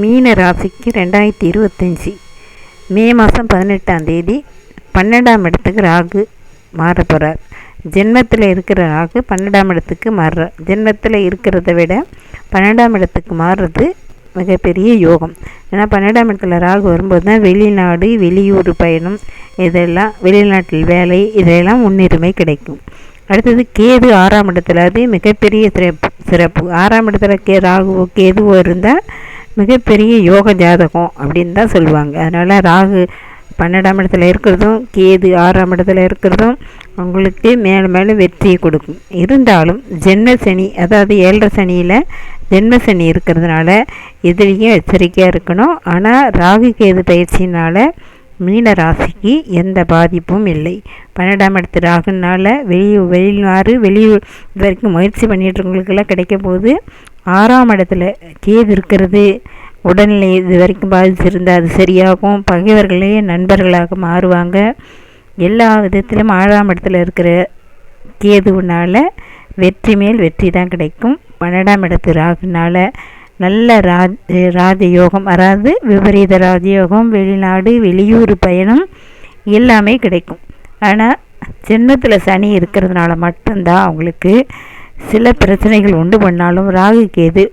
மீன ராசிக்கு ரெண்டாயிரத்தி இருபத்தஞ்சி. மே மாதம் பதினெட்டாம் தேதி பன்னெண்டாம் இடத்துக்கு ராகு மாற போகிறார் ஜென்மத்தில் இருக்கிற ராகு பன்னெண்டாம் இடத்துக்கு மாறுறார் ஜென்மத்தில் இருக்கிறத விட பன்னெண்டாம் இடத்துக்கு மாறுறது மிகப்பெரிய யோகம். ஏன்னா பன்னெண்டாம் இடத்துல ராகு வரும்போது தான் வெளிநாடு வெளியூர் பயணம் இதெல்லாம் வெளிநாட்டில் வேலை இதெல்லாம் முன்னுரிமை கிடைக்கும். அடுத்தது கேது ஆறாம் இடத்துல அது மிகப்பெரிய சிறப்பு சிறப்பு. ஆறாம் இடத்துல கே ராகுவோ கேதுவோ இருந்தால் மிகப்பெரிய யோக ஜாதகம் அப்படின்னு தான் சொல்லுவாங்க. அதனால் ராகு பன்னெண்டாம் இடத்துல இருக்கிறதும் கேது ஆறாம் இடத்துல இருக்கிறதும் உங்களுக்கு மேலே மேலே வெற்றியை கொடுக்கும். இருந்தாலும் ஜென்ம சனி அதாவது ஏழரை சனியில் ஜென்ம சனி இருக்கிறதுனால எதிரியும் எச்சரிக்கையாக இருக்கணும். ஆனால் ராகு கேது பயிற்சினால் மீன ராசிக்கு எந்த பாதிப்பும் இல்லை. பன்னெண்டாம் இடத்து ராகுனால வெளி வெளிநாடு வெளியூர் இது வரைக்கும் முயற்சி பண்ணிட்டுருவங்களுக்கெல்லாம் கிடைக்க போது ஆறாம் இடத்துல கேது இருக்கிறது. உடல்நிலை இது வரைக்கும் பாதிச்சிருந்தால் அது சரியாகும். பகைவர்களே நண்பர்களாக மாறுவாங்க. எல்லா விதத்திலும் ஆறாம் இடத்துல இருக்கிற கேதுனால வெற்றி மேல் வெற்றி தான் கிடைக்கும். பன்னெண்டாம் இடத்து ராகுனால் நல்ல ராஜ ராஜயோகம் அதாவது விபரீத ராஜயோகம் வெளிநாடு வெளியூர் பயணம் எல்லாமே கிடைக்கும். ஆனால் ஜென்மத்தில் சனி இருக்கிறதுனால மட்டும்தான் அவங்களுக்கு சில பிரச்சனைகள் உண்டு பண்ணாலும் ராகு கேது